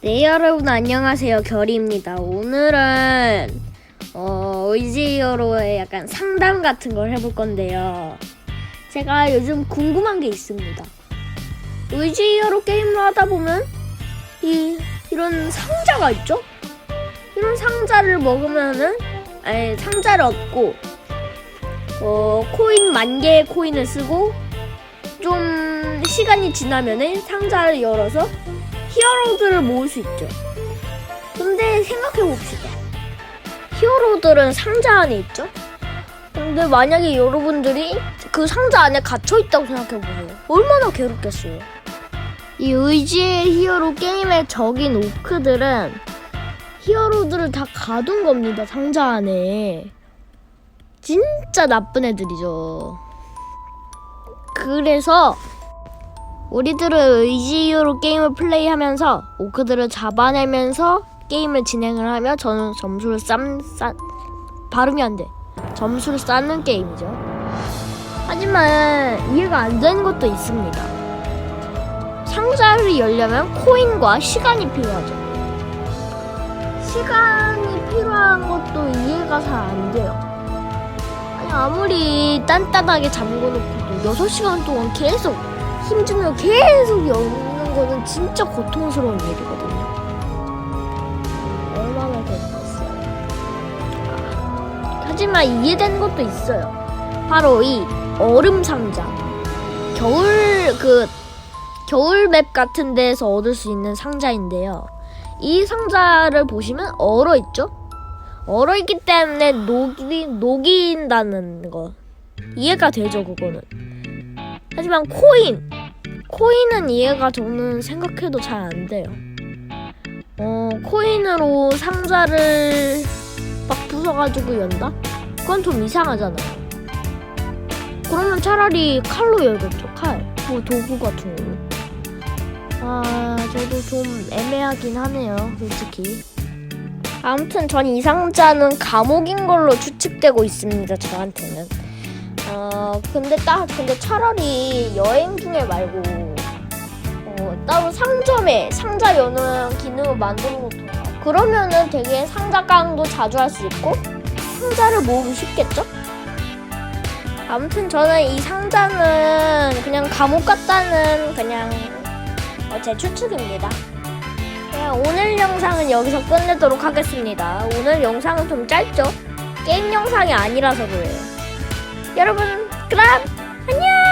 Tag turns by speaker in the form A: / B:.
A: 네 여러분 안녕하세요. 결이입니다. 오늘은 어, 의지어로의 약간 상담 같은 걸 해볼 건데요. 제가 요즘 궁금한 게 있습니다. 의지어로 게임을 하다 보면 이 이런 상자가 있죠? 이런 상자를 먹으면은 아니 상자를 얻고 어 코인 만 개의 코인을 쓰고 좀 시간이 지나면은 상자를 열어서 히어로들을 모을 수 있죠. 근데 생각해 봅시다. 히어로들은 상자 안에 있죠? 근데 만약에 여러분들이 그 상자 안에 갇혀 있다고 생각해 보세요. 얼마나 괴롭겠어요. 이 의지의 히어로 게임의 적인 오크들은 히어로들을 다 가둔 겁니다. 상자 안에. 진짜 나쁜 애들이죠. 그래서 우리들은 의지로 게임을 플레이하면서 오크들을 잡아내면서 게임을 진행을 하며 저는 점수를 쌈, 쌓 발음이 안 돼. 점수를 쌓는 게임이죠. 하지만 이해가 안 되는 것도 있습니다. 상자를 열려면 코인과 시간이 필요하죠. 시간이 필요한 것도 이해가 잘 안 돼요. 아니, 아무리 단단하게 잠궈놓고도 6시간 동안 계속 힘주며 계속 여는 거는 진짜 고통스러운 일이거든요. 얼마나 괴롭겠어요. 아, 하지만 이해되는 것도 있어요. 바로 이 얼음 상자. 겨울 그 겨울 맵 같은 데서 얻을 수 있는 상자인데요. 이 상자를 보시면 얼어 있죠? 얼어 있기 때문에 녹이 녹인다는 거 이해가 되죠, 그거는. 하지만 코인 코인은 이해가 저는 생각해도 잘 안 돼요. 어 코인으로 상자를 막 부숴가지고 연다? 그건 좀 이상하잖아요. 그러면 차라리 칼로 열겠죠, 칼. 뭐 도구 같은 걸로. 아, 저도 좀 애매하긴 하네요, 솔직히. 아무튼 전 이 상자는 감옥인 걸로 추측되고 있습니다, 저한테는. 어 근데 딱 근데 차라리 여행 중에 말고 어 따로 상점에 상자 여는 기능을 만들어 놓던가 그러면은 되게 상자 깡도 자주 할 수 있고 상자를 모으기 쉽겠죠? 아무튼 저는 이 상자는 그냥 감옥 같다는 그냥 어, 제 추측입니다. 그냥 오늘 영상은 여기서 끝내도록 하겠습니다. 오늘 영상은 좀 짧죠? 게임 영상이 아니라서 그래요. 여러분 그럼 안녕